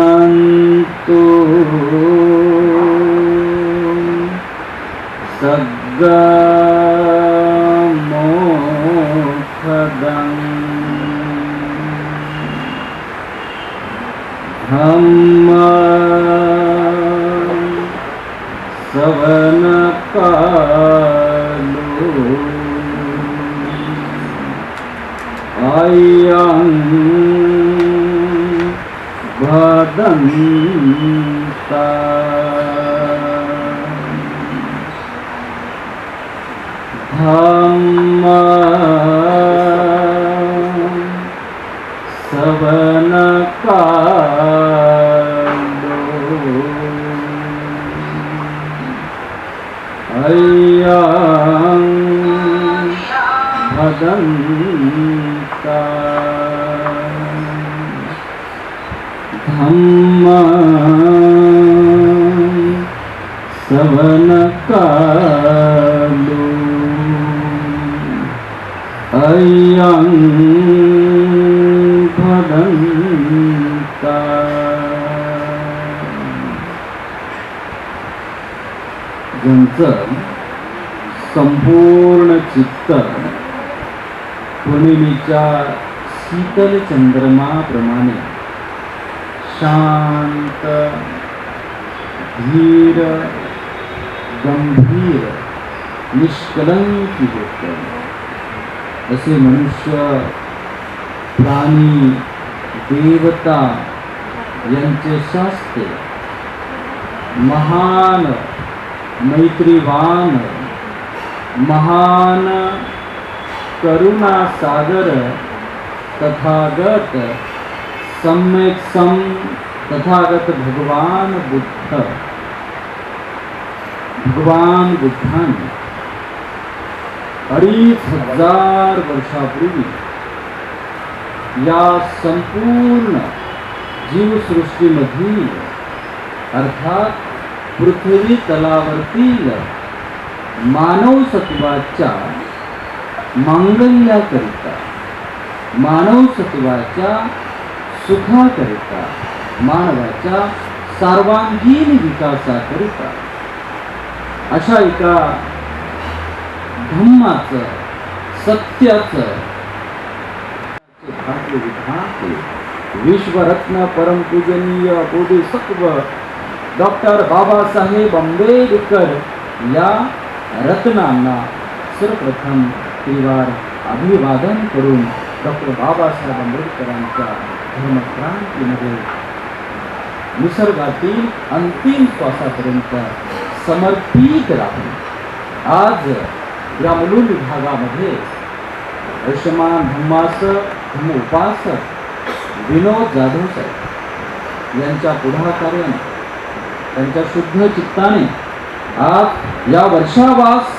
शृण्वन्तु न्तु सद्म सदम् अयम् भदन्ता धम्म सवनकालो अयं भदन्ता सवनकालो। अयं भदन्ता ज्यांचं संपूर्ण चित्त पौर्णिमेच्या शीतल चंद्रमाप्रमाणे शांत, धीर, गंभीर, निष्कलंकी होत असे मनुष्य, प्राणी, देवता यांचे शास्त्र महान, मैत्रीवान, महान करुणा सागर तथागत सम्यक सम तथागत भगवान बुद्ध। भगवान बुद्धांनी। अडीच हज़ार वर्षापूर्वी या संपूर्ण जीवसृष्टीमधील अर्थात पृथ्वी तलावरतील मानव सत्वाच्या मांगल्याकरिता, मानव सत्वाच्या सुखाकरिता मानवाच्या सर्वांगीण विकासाकरिता. अशा एका धम्माचं सत्याचं विश्वरत्न परमपूजनीय बोधिसत्व डॉक्टर बाबासाहेब आंबेडकर या रत्नांना सर्वप्रथम त्रिवार अभिवादन करून डॉक्टर बाबासाहेब आंबेडकरांच्या धर्मक्रांतीमध्ये निसर्गातील अंतिम श्वासापर्यंत समर्पित राहून आज या विभागामध्ये आयुष्यमान धम्मास धम्म उपासक विनोद जाधव साहेब यांच्या पुढाकार्याने त्यांच्या शुद्ध चित्ताने आज या वर्षावासमध्ये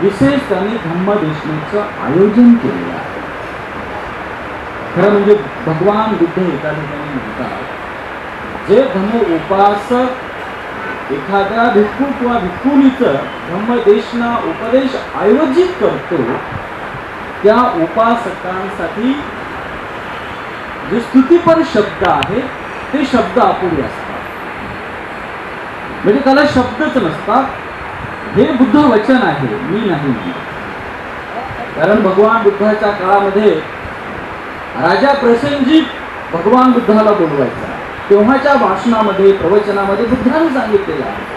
विशेष त्यांनी धम्मदेशनेचं आयोजन केलेलं आहे. खरं म्हणजे भगवान बुद्ध एका ठिकाणी म्हणतात जे धम्म उपासक एखाद्या भिक्खू किंवा भिक्खुनीचं धम्मदेशना उपदेश आयोजित करतो त्या उपासकांसाठी जे स्तुतीपर शब्द आहेत ते शब्द अपुरे असतात. म्हणजे त्याला शब्दच नसतात. हे बुद्ध वचन आहे मी नाही. कारण भगवान बुद्धाच्या काळामध्ये राजा प्रसेनजीत भगवान बुद्धाला बोलवायचा. तेव्हाच्या भाषणामध्ये प्रवचनामध्ये बुद्धाने सांगितलेलं आहे.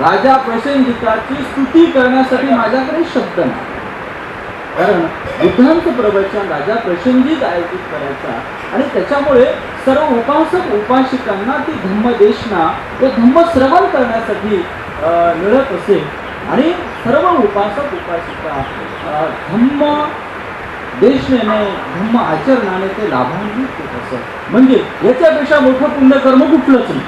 राजा प्रसेनजिताची स्तुती करण्यासाठी माझ्याकडे शब्द नाही. कारण बुद्धांचं प्रवचन राजा प्रसंगीत आयोजित करायचा आणि त्याच्यामुळे सर्व उपासक उपासिकांना ती धम्मदेशना व धम्मश्रवण करण्यासाठी अं, मिळत असे. आणि सर्व उपासक उपासिका धम्म देशने धम्म आचरणाने ते लाभान्वित होत असत. म्हणजे याच्यापेक्षा मोठं पुण्यकर्म कुठलंच नाही.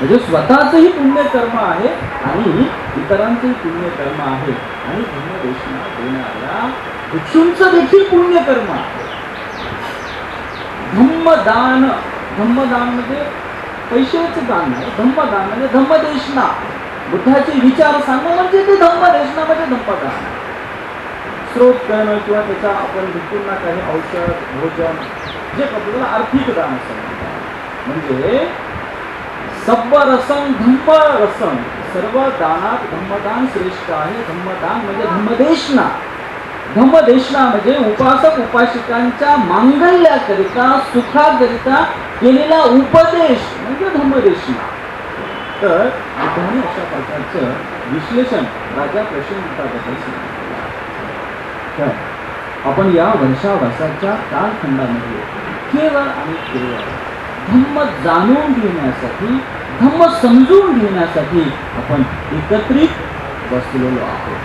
म्हणजे स्वतःचंही पुण्यकर्म आहे आणि इतरांचंही पुण्यकर्म आहे. आणि धम्मदेशना देणाऱ्या भिक्षूंचं देखील पुण्यकर्म आहे. धम्मदान धम्मदान म्हणजे पैशाचं दान नाही. धम्मदान म्हणजे धम्मदेशना. बुद्धाचे विचार सांगणं म्हणजे ते धम्मदेशना म्हणजे धम्मदान स्रोत करणं किंवा त्याचा आपण भिक्षूंना काही औषध भोजन जे आपल्याला आर्थिक दान असं म्हणतात म्हणजे सब्बरसम धम्मरसम सर्व दानात धम्मदान श्रेष्ठ आहे. धम्मदान म्हणजे धम्मदेशना. धम्मदेशना म्हणजे उपासक उपासिकांच्या मांगल्याकरिता सुखाकरिता केलेला उपदेश म्हणजे धम्मदेशना. तर बुद्धाने अशा प्रकारचं विश्लेषण राजा प्रश्नबद्दल तर आपण या वर्षावसाच्या कालखंडामध्ये केवळ आणि केवळ धम्म जाणून घेण्यासाठी धम्म समजून घेण्यासाठी आपण एकत्रित बसलेलो आहोत.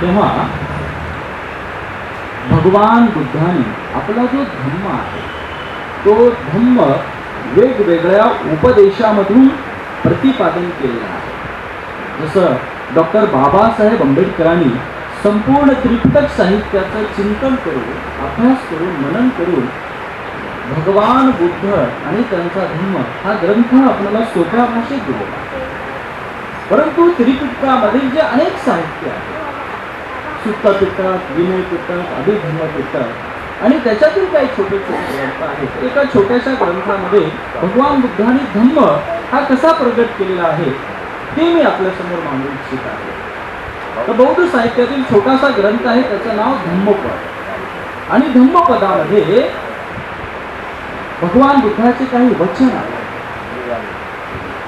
तेव्हा भगवान बुद्धाने आपला जो धम्म आहे तो धम्म वेगवेगळ्या उपदेशामधून प्रतिपादन केलेलं आहे. जसं डॉक्टर बाबासाहेब आंबेडकरांनी संपूर्ण त्रिपिटक साहित्याचं चिंतन करून अभ्यास करून मनन करून भगवान बुद्ध आणि त्यांचा धर्म हा ग्रंथ आपल्याला सोप्या भाषेत दिलेला परंतु त्रिपिटकामधील जे अनेक साहित्य आहे सुत्ता पिटक विनय पिटक अभिधर्म पिटक आणि त्याच्यातील काही छोटे छोटे ग्रंथ आहेत एका छोट्याशा ग्रंथामध्ये भगवान बुद्धाने धम्म हा कसा प्रगट केलेला आहे ते मी आपल्यासमोर मांडू इच्छित आहे. तर बौद्ध साहित्यातील छोटासा ग्रंथ आहे त्याचं नाव धम्मपद. आणि धम्मपदामध्ये भगवान बुद्धाचे काही वचन आहे.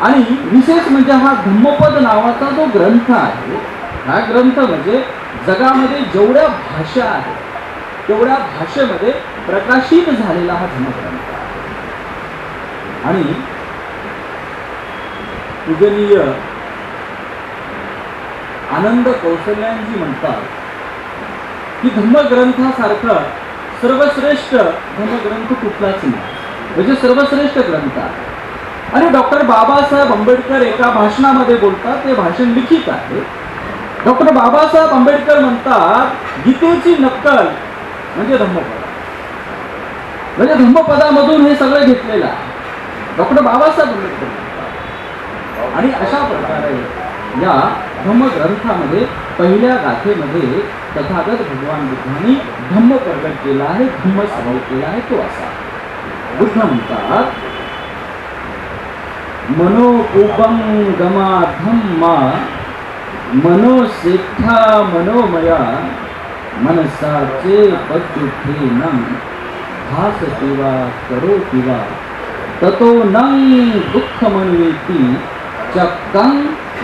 आणि विशेष म्हणजे हा धम्मपद नावाचा जो ग्रंथ आहे हा ग्रंथ म्हणजे जगामध्ये जेवढ्या भाषा आहेत तेवढ्या भाषेमध्ये प्रकाशित झालेला हा धम्मग्रंथ आहे. आणि पूजनीय आनंद कौशल्यांजी म्हणतात. की धम्मग्रंथासारखा सर्वश्रेष्ठ धर्मग्रंथ कुठलाच नाही. म्हणजे सर्वश्रेष्ठ ग्रंथ. आहे आणि डॉक्टर बाबासाहेब आंबेडकर एका भाषणामध्ये बोलतात ते भाषण लिखित आहे. डॉक्टर बाबासाहेब आंबेडकर म्हणतात गीतेची नक्कल म्हणजे धम्मपद. म्हणजे धम्मपदामधून हे सगळं घेतलेलं आहे. डॉक्टर बाबासाहेब आंबेडकर. आणि अशा प्रकारे या धम्मग्रंथामध्ये पहिल्या गाथेमध्ये तथागत भगवान बुद्धांनी धम्म प्रगट केला आहे धम्म स्वभाव केला आहे तो असा. बुद्ध म्हणतात मनोपूपम गमा धम्मा मनोसेठा मनोमया मनसाचे पद्धती नम भासती वा करोति वा ततो नं दुःख मनवेती चक्कं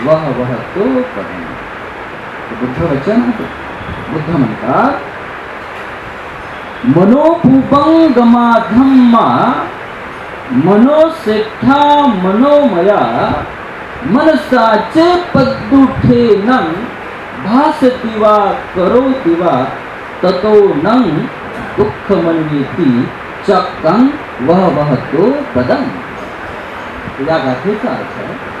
वह वह तो पदम बुद्ध वचन आहे बुद्ध म्हणतात मनोपूपंगमा धम्मा मनोसेठा मनोमया मनसाचे पद्दुठे नं भासती वा करोति वा ततो नं दुःख मनवेती चक्कं वह वह तो पदम या गाथेचा अर्थ आहे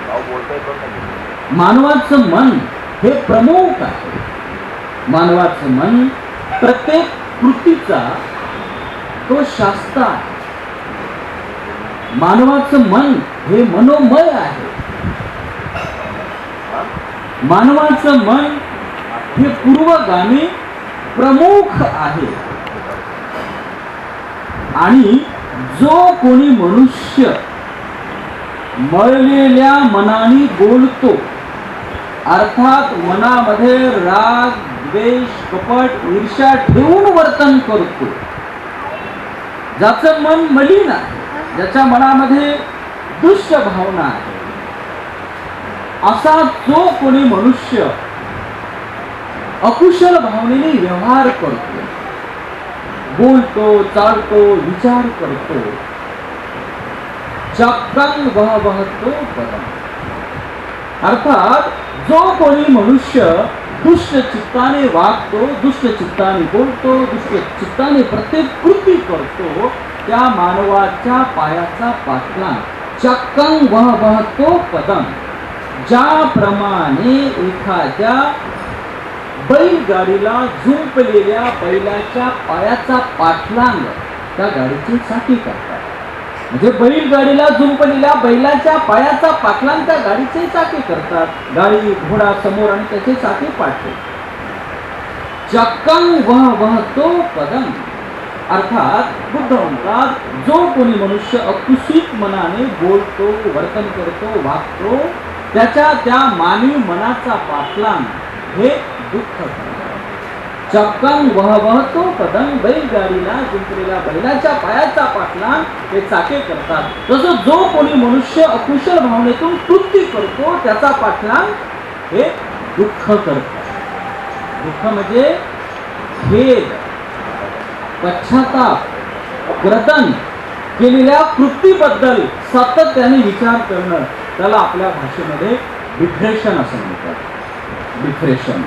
मानवाचं मन हे प्रमुख आहे. मानवाचं मन प्रत्येक कृतीचा तो शास्त्र आहे. मानवाचं मन हे मनोमय आहे. मानवाचं मन हे पूर्वगामी प्रमुख आहे. आणि जो कोणी मनुष्य मळलेल्या मनाने बोलतो. अर्थात मनामध्ये राग द्वेष कपट ईर्षा ठेवून वर्तन करतो. ज्याचं मन मलिन आहे ज्याच्या मनामध्ये दुष्ट भावना आहे असा जो कोणी मनुष्य अकुशल भावनेने व्यवहार करतो बोलतो चालतो विचार करतो चक्कन वह तो पदम अर्थात जो कोणी मनुष्य दुष्ट चित्ताने वागतो दुष्ट चित्ताने बोलतो दुष्ट चित्ताने प्रत्येक कृती करतो त्या मानवाच्या पायाचा पाठला चक्कन वह वहतो पदम ज्याप्रमाणे एखाद्या बैलगाडीला झुंपलेल्या बैलाच्या पायाचा पाठलांग त्या गाडीची साठी करतात. म्हणजे बैलगाडीला झुंपलेल्या बैलाच्या पायाचा पाठलांग त्या गाडीचे चाके करतात. गाडी घोडा समोर आणि त्याचे चाके पाठवे चक्कन वह वहतो पदम. अर्थात बुद्ध म्हणतात जो कोणी मनुष्य अकुशित मनाने बोलतो वर्तन करतो वागतो त्याच्या त्या मानवी मनाचा पाठलांग हे दुःख चक्कन वह वहतो पदम बैलगाडीला जिंकलेल्या बैलाच्या पायाचा पाठला हे चाके करतात. तसं जो कोणी मनुष्य अकुशल भावनेतून कृती करतो त्याचा पाठलाग हे दुःख करतात दुःख म्हणजे खेद पश्चाताप व्रतन केलेल्या कृतीबद्दल सातत्याने विचार करणं त्याला आपल्या भाषेमध्ये डिप्रेशन असं म्हणतात. डिप्रेशन.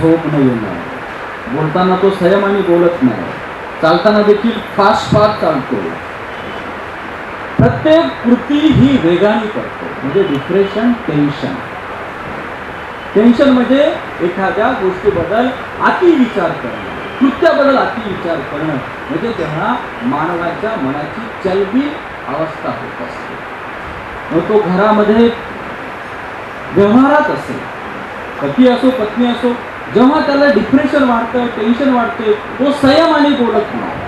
झोप न येणं. बोलताना तो संयमाने बोलत नाही. चालताना देखील फास्ट फास्ट चालतो. प्रत्येक कृती ही वेगाने करतो. म्हणजे डिप्रेशन टेन्शन टेन्शन म्हणजे एखाद्या गोष्टीबद्दल अति विचार करणं. कृत्याबद्दल अति विचार करणं. म्हणजे तेव्हा मानवाच्या मनाची चलबी अवस्था होत असते. मग तो घरामध्ये व्यवहारात असेल. पती असो पत्नी असो जेव्हा त्याला डिप्रेशन वाढतं टेन्शन वाढते तो संयम आणि बोलत नाही.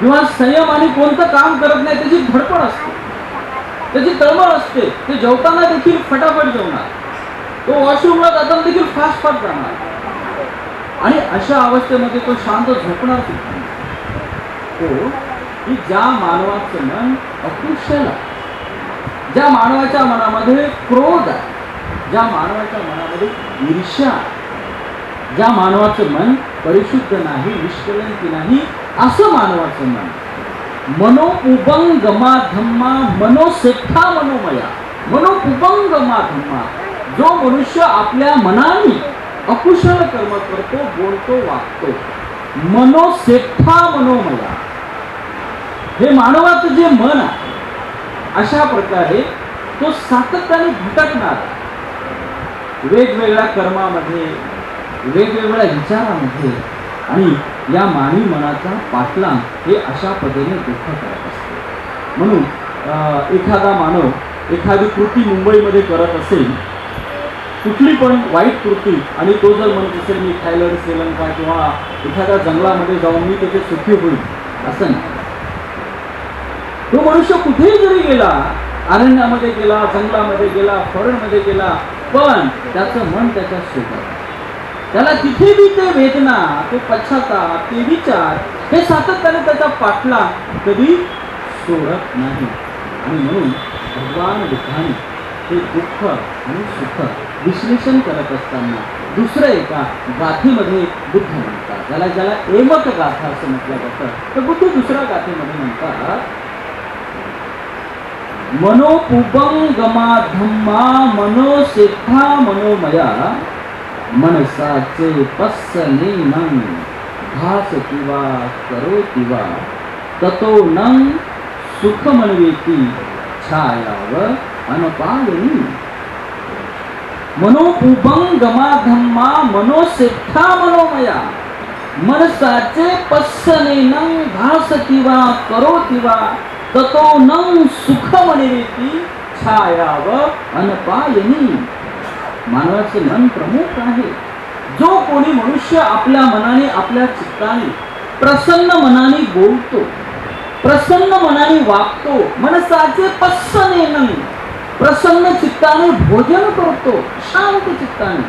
किंवा संयम आणि कोणतं काम करत नाही त्याची धडपड असते. त्याची तळमळ असते. ते जेवताना देखील फटाफट जेवणार. तो वॉशरूमला जाताना देखील फास्ट फास्ट जाणार. आणि अशा अवस्थेमध्ये तो शांत झोपणार तो हो, की ज्या मानवाचं मन अकुशल आहे ज्या मानवाच्या मनामध्ये क्रोध आहे ज्या मानवाच्या मनामध्ये ईर्ष्या आहे, ज्या मानवाचं मन परिशुद्ध नाही निष्कलंकी नाही असं मानवाचं मन. मनोपुबंगमा धम्मा मनोसेठा मनोमया. मनोपुबंगमा धम्मा जो मनुष्य आपल्या मनाने अकुशल कर्म करतो बोलतो वागतो. मनोसेठा मनोमया. हे मानवाचं जे मन आहे अशा प्रकारे तो सातत्याने भटकणार. वेगवेगळ्या कर्मामध्ये वेगवेगळ्या विचारामध्ये आणि या मानवी मनाचा पाठलांग हे अशा पद्धतीने दुःख करत असते. म्हणून अं, एखादा मानव एखादी कृती मुंबईमध्ये करत असेल कुठली पण वाईट कृती आणि तो जर म्हणत असेल मी थायलंड श्रीलंका किंवा एखाद्या जंगलामध्ये जाऊन मी तिथे सुखी होईल असं नाही. तो मनुष्य कुठेही जरी गेला अरण्यामध्ये गेला जंगलामध्ये गेला फॉरेनमध्ये गेला पण त्याचं मन त्याच्या सोबत त्याला तिथे बी ते वेदना तो पश्चाताप ते विचार हे सातत्याने त्याचा पाठला कधी सोडत नाही. आणि म्हणून भगवान बुद्धाने हे दुःख आणि सुख विश्लेषण करत असताना दुसरं एका गाथेमध्ये बुद्ध म्हणतात. ज्याला ज्याला एमक गाथा असं म्हटलं जातं तर बुद्ध दुसऱ्या गाथेमध्ये म्हणतात मनोपुबंगमा धम्मा मनोसेठा मनोमया मनसाचे पस्सने नंग भास किंवा करो किंवा ततो नंग सुख मनवेती छायाव अनपायनी मनोपुबंगमा धम्मा मनोसिद्धा मनोमया। मनसाचे पस्सने नंग भास किंवा करो किंवा ततो न सुख मनवेती छायाव अनपायनी मानवाचे मन प्रमुख आहे. जो कोणी मनुष्य आपल्या मनाने आपल्या चित्ताने प्रसन्न मनाने बोलतो प्रसन्न मनाने वागतो मनसाचे पस्सने नाही प्रसन्न चित्ताने भोजन करतो शांत चित्ताने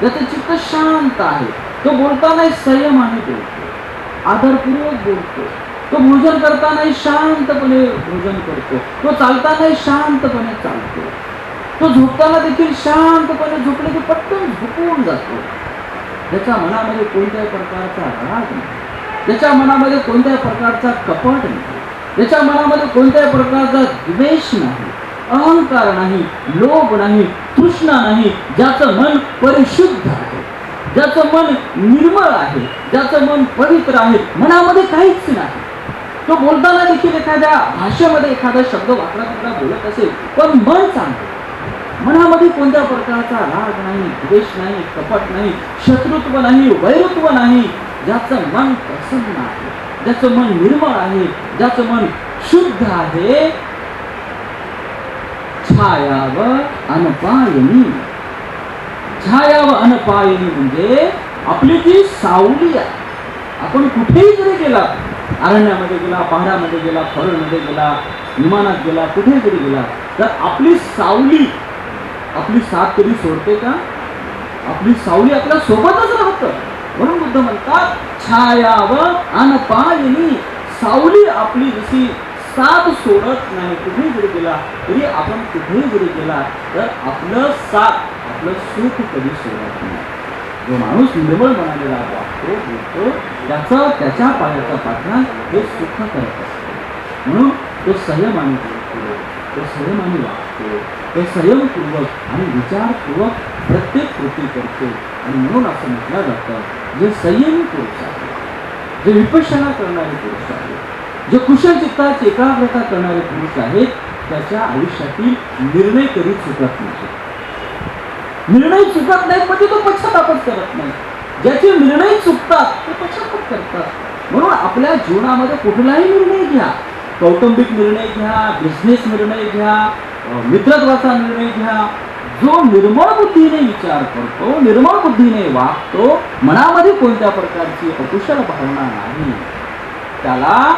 ज्याचे चित्त शांत आहे तो बोलताना संयमाने बोलतो आदरपूर्वक बोलतो तो भोजन करतानाही शांतपणे भोजन करतो तो चालतानाही शांतपणे चालतो. तो झोपताना देखील शांतपणे झोपले की पटकन झोपून जातो. त्याच्या मनामध्ये कोणत्याही प्रकारचा राग नाही. त्याच्या मनामध्ये कोणत्याही प्रकारचा कपट नाही. त्याच्या मनामध्ये कोणत्याही प्रकारचा द्वेष नाही. अहंकार नाही लोभ नाही तृष्णा नाही. ज्याचं मन परिशुद्ध आहे ज्याचं मन निर्मळ आहे ज्याचं मन पवित्र आहे मनामध्ये काहीच नाही. तो बोलताना देखील एखाद्या भाषेमध्ये एखादा शब्द वापरा बोलत असेल पण मन चांगलं. मनामध्ये कोणत्या प्रकारचा राग नाही द्वेष नाही कपट नाही शत्रुत्व नाही वैरुत्व नाही ज्याचं मन प्रसन्न आहे ज्याचं मन निर्मळ आहे ज्याचं मन शुद्ध आहे छायाव अनपायनी. छायाव अनपायनी म्हणजे आपली जी सावली आहे. आपण कुठेही जरी गेला अरण्यामध्ये गेला पहाडामध्ये गेला फळमध्ये गेला विमानात गेला कुठेही जरी गेला तर आपली सावली आपली साथ कधी सोडते का? आपली सावली आपल्या सोबतच राहतं. म्हणून बुद्ध म्हणतात छायाव अनपायनी सावली आपली जशी साथ सोडत नाही कुठेही जरी गेला तरी आपण कुठेही जरी गेला तर आपलं साथ आपलं सुख कधी सोडत नाही. जो माणूस निर्मळ बनालेला वागतो बोलतो त्याचा त्याच्या पायाचा पाठणा हे सुख करत असतो. म्हणून तो संयमाने बोलतो तो संयमाने वागतो तो संयमपूर्वक आणि विचारपूर्वक प्रत्येक कृती करतो. आणि म्हणून असं म्हटलं जातं जे संयमी पुरुष आहे जे विपशना करणारे पुरुष आहेत जे कुशल चित्ताची एकाग्रता करणारे पुरुष आहेत त्याच्या आयुष्यातील निर्णय कधी चुकत नाही. निर्णय चुकत नाही म्हणजे तो पश्चातापच करत नाही. ज्याचे निर्णय चुकतात ते पश्चाताप करतात. म्हणून आपल्या जीवनामध्ये कुठलाही निर्णय घ्या. कौटुंबिक निर्णय घ्या बिझनेस निर्णय घ्या मित्रत्वाचा निर्णय घ्या. जो निर्मळ बुद्धीने विचार करतो निर्मळ बुद्धीने वागतो मनामध्ये कोणत्या प्रकारची अकुशल भावना नाही त्याला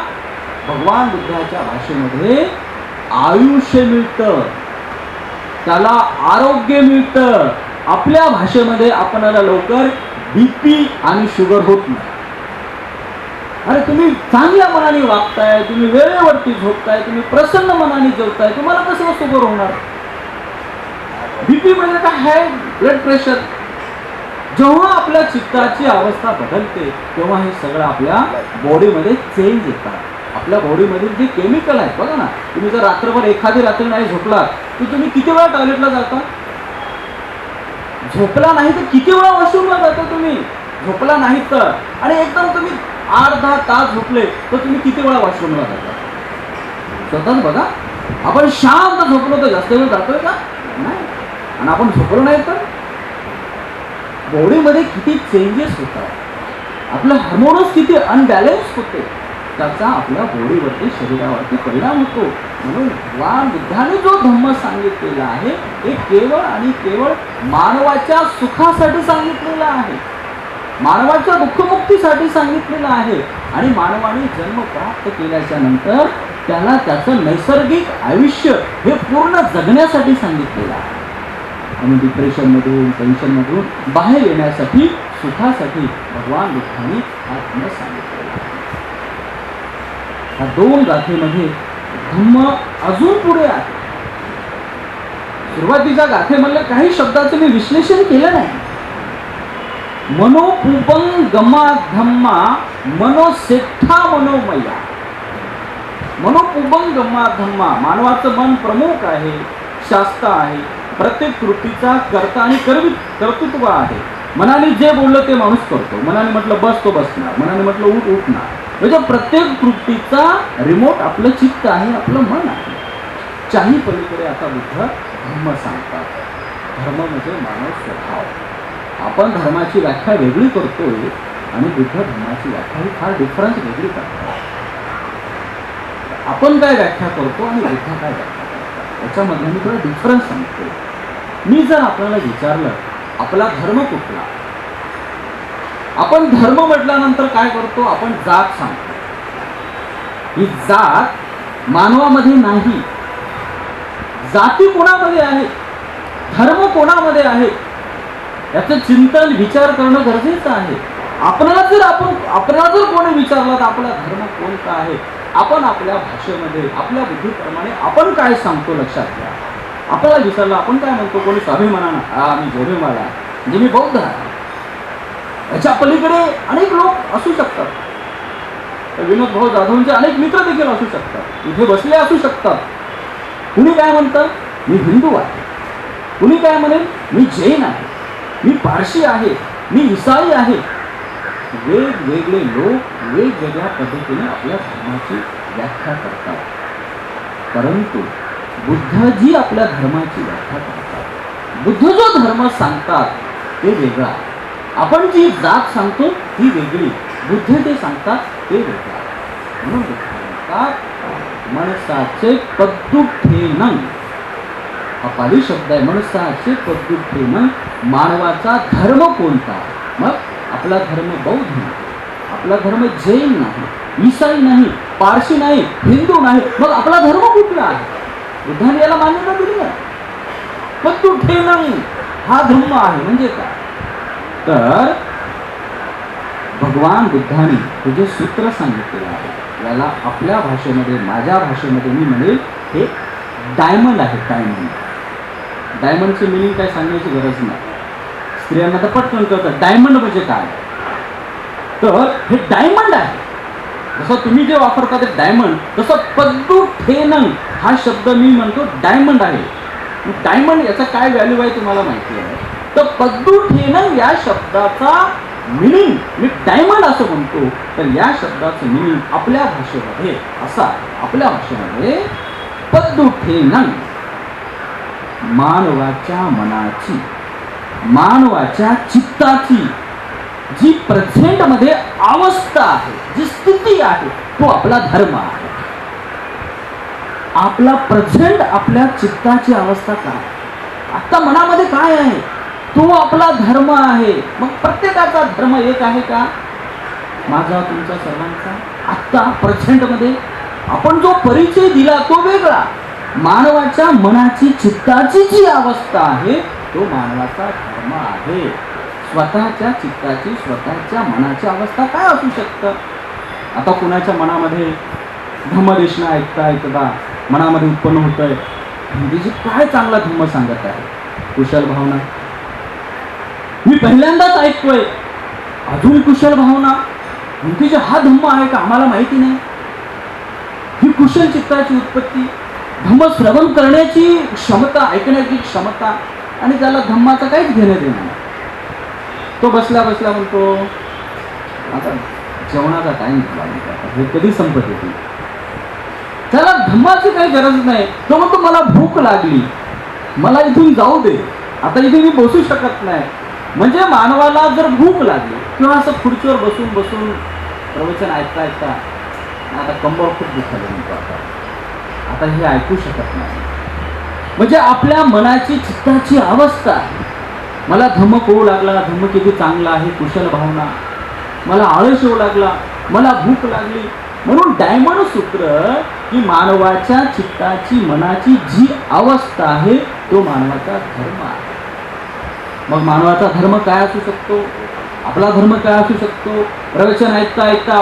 भगवान बुद्धाच्या भाषेमध्ये आयुष्य मिळतं. त्याला आरोग्य मिळतं. आपल्या भाषेमध्ये आपणाला लवकर बीपी आणि शुगर होत नाही. अरे तुम्ही चांगल्या मनाने वागताय तुम्ही वेळेवरती झोपताय तुम्ही प्रसन्न मनाने जेवताय तुम्हाला कसं शुगर होणार? बीपी म्हणजे काय? हाय ब्लड प्रेशर जेव्हा आपल्या चित्ताची अवस्था बदलते तेव्हा हे सगळं आपल्या बॉडीमध्ये चेंज येतात. आपल्या बॉडीमधील जे केमिकल आहे बघा ना तुम्ही जर रात्रभर एखादी रात्री नाही झोपला तर तुम्ही किती वेळा टॉयलेटला जाता? झोपला नाही तर किती वेळा वॉशरूमला जाता तुम्ही? झोपला नाही तर. आणि एकदम तुम्ही आठ दहा तास झोपले तर तुम्ही किती वेळा वॉशरूमला जाता? स्वतःच बघा. आपण शांत झोपलो तर जास्त वेळ जातोय का? नाही. आणि आपण झोपलो नाही तर? बॉडीमध्ये किती चेंजेस होतात. आपलं हार्मोनस किती अनबॅलेन्स होते. त्याचा आपल्या बॉडीवरती शरीरावरती परिणाम होतो. म्हणून भगवान बुद्धाने जो धम्म सांगितलेला आहे ते केवळ आणि केवळ मानवाच्या सुखासाठी सांगितलेलं आहे. मानवाच्या दुःखमुक्तीसाठी सांगितलेलं आहे. आणि मानवाने जन्म प्राप्त केल्याच्यानंतर त्याला त्याचं नैसर्गिक आयुष्य हे पूर्ण जगण्यासाठी सांगितलेलं आहे. आणि डिप्रेशनमधून टेन्शनमधून बाहेर येण्यासाठी सुखासाठी भगवान बुद्धांनी हा सांगितलेलं सांगितलेला आहे. ह्या दोन गाथेमध्ये धम्म अजून पुढे आहे. सुरुवातीच्या गाथेमधल्या काही शब्दाचं मी विश्लेषण केलं नाही. मनोपुपं गमा धम्मा मनोसेठा मनोमया. मनोपुबंग गमा धम्मा मानवाचं मन प्रमुख आहे शास्त्र आहे प्रत्येक कृतीचा कर्ता आणि कर्वी कर्तृत्व आहे. मनाने जे बोललं ते माणूस करतो. मनाने म्हटलं बस तो बसणार. मनाने म्हटलं उठ उठणार म्हणजे प्रत्येक कृतीचा रिमोट आपलं चित्त आहे आपलं मन आहे. चाही पलीकडे आता बुद्ध धर्म सांगतात. धर्म म्हणजे मानव स्वभाव. आपण धर्माची व्याख्या वेगळी करतोय आणि बुद्ध धर्माची व्याख्या ही फार डिफरन्स वेगळी करतात. आपण काय व्याख्या करतो आणि बुद्ध काय व्याख्या करतात? याच्यामध्ये मी थोडा डिफरन्स सांगतो मी जर आपल्याला विचारलं आपला धर्म कुठला? आपण धर्म म्हटल्यानंतर काय करतो? आपण जात सांगतो. ही जात मानवामध्ये नाही. जाती कोणामध्ये आहे? धर्म कोणामध्ये आहे? याचं चिंतन विचार करणं गरजेचं आहे. आपणाला जर आपण आपणाला जर कोणी विचारला तर आपला धर्म कोणता आहे? आपण आपल्या भाषेमध्ये आपल्या बुद्धीप्रमाणे आपण काय सांगतो लक्षात घ्या. आपल्याला विचारलं आपण काय म्हणतो? कोणी स्वाभिमानानं हा मी जोडीमाला म्हणजे मी बौद्ध आहे. याच्या पलीकडे अनेक लोक असू शकतात. विनोद भाऊ जाधवचे अनेक मित्र देखील असू शकतात. इथे बसले असू शकतात. कुणी काय म्हणतं? मी हिंदू आहे. कुणी काय म्हणेल? मी जैन आहे. मी पारशी आहे मी इसाई आहे. वेगवेगळे लोक वेगवेगळ्या पद्धतीने आपल्या धर्माची व्याख्या करतात. परंतु बुद्धजी आपल्या धर्माची व्याख्या करतात. बुद्ध जो धर्म सांगतात ते वेगळा. आपण जी जात सांगतो ती वेगळी. बुद्ध ते सांगतात ते वेगळा. म्हणून बुद्ध म्हणतात मनसाचे पद्दुठेनं हा पाली शब्द आहे. मनसाचे पद्दुठेनं मानवाचा धर्म कोणता? मग आपला धर्म बौद्ध आपला धर्म जैन नाही ईसाई नाही पारशी नाही हिंदू नाही. मग आपला धर्म कुठला आहे? बुद्धाने याला मान्यता दिली आहे नाही हा धर्म आहे. म्हणजे काय? तर भगवान बुद्धाने हे जे सूत्र सांगितलेलं आहे याला आपल्या भाषेमध्ये माझ्या भाषेमध्ये मी म्हणेल हे डायमंड आहे डायमंड डायमंडचं मिनिंग काय सांगण्याची गरज नाही. स्त्रियांना तर पटकन कळतं डायमंड म्हणजे काय? तर हे डायमंड आहे. जसं तुम्ही जे वापरता ते डायमंड तसं पद्दू ठेनंग हा शब्द मी म्हणतो डायमंड आहे. डायमंड याचा काय व्हॅल्यू आहे तुम्हाला माहिती आहे? तर पद्दू ठेनंग या शब्दाचा मिनिंग मी डायमंड असं म्हणतो तर या शब्दाचं मिनिंग आपल्या भाषेमध्ये असा आपल्या भाषेमध्ये पद्दू ठेनंग मानवाच्या मनाची मानवाच्या चित्ताची जी प्रेझेंटमध्ये अवस्था आहे जी स्थिती आहे तो आपला धर्म आहे. आपला प्रेझेंट आपल्या चित्ताची अवस्था काय? आता मनामध्ये काय आहे? तो आपला धर्म आहे. मग प्रत्येकाचा धर्म एक आहे का? माझा तुमचा सर्वांचा? आत्ता प्रेझेंटमध्ये आपण जो परिचय दिला तो वेगळा. मानवाच्या मनाची चित्ताची जी अवस्था आहे तो मानवाचा धर्म आहे. स्वतःच्या चित्ताची स्वतःच्या मनाची अवस्था काय असू शकतं? आता कुणाच्या मनामध्ये धम्मदेशना ऐकता ऐकता मनामध्ये उत्पन्न होत आहे हिंदीची काय चांगला धम्म सांगत आहे कुशल भावना. मी पहिल्यांदाच ऐकतोय. अजून कुशल भावना. हिंदीचे हा धम्म आहे का? आम्हाला माहिती नाही. ही कुशल चित्ताची उत्पत्ती. धम्म श्रवण करण्याची क्षमता ऐकण्याची क्षमता आणि त्याला धम्माचं काहीच घेणं देणं तो बसला बसला म्हणतो आता जेवणाचा टाइम झाला हे कधी संपत येते त्याला धम्माची काही गरज नाही. तो म्हणतो मला भूक लागली. मला इथून जाऊ दे. आता इथे मी बसू शकत नाही. म्हणजे मानवाला जर भूक लागली किंवा असं खुर्चीवर बसून बसून प्रवचन ऐकता ऐकता आता कंबर खूप दुखायला म्हणतो आता आता हे ऐकू शकत नाही. म्हणजे आपल्या मनाची चित्ताची अवस्था. मला धमक होऊ लागला धम्म किती चांगला आहे कुशल भावना. मला आळस येऊ लागला मला भूक लागली. म्हणून डायमंड सूत्र ही मानवाच्या चित्ताची मनाची जी अवस्था आहे तो मानवाचा धर्म आहे. मग मानवाचा धर्म काय असू शकतो? आपला धर्म काय असू शकतो? प्रवचन ऐकता ऐकता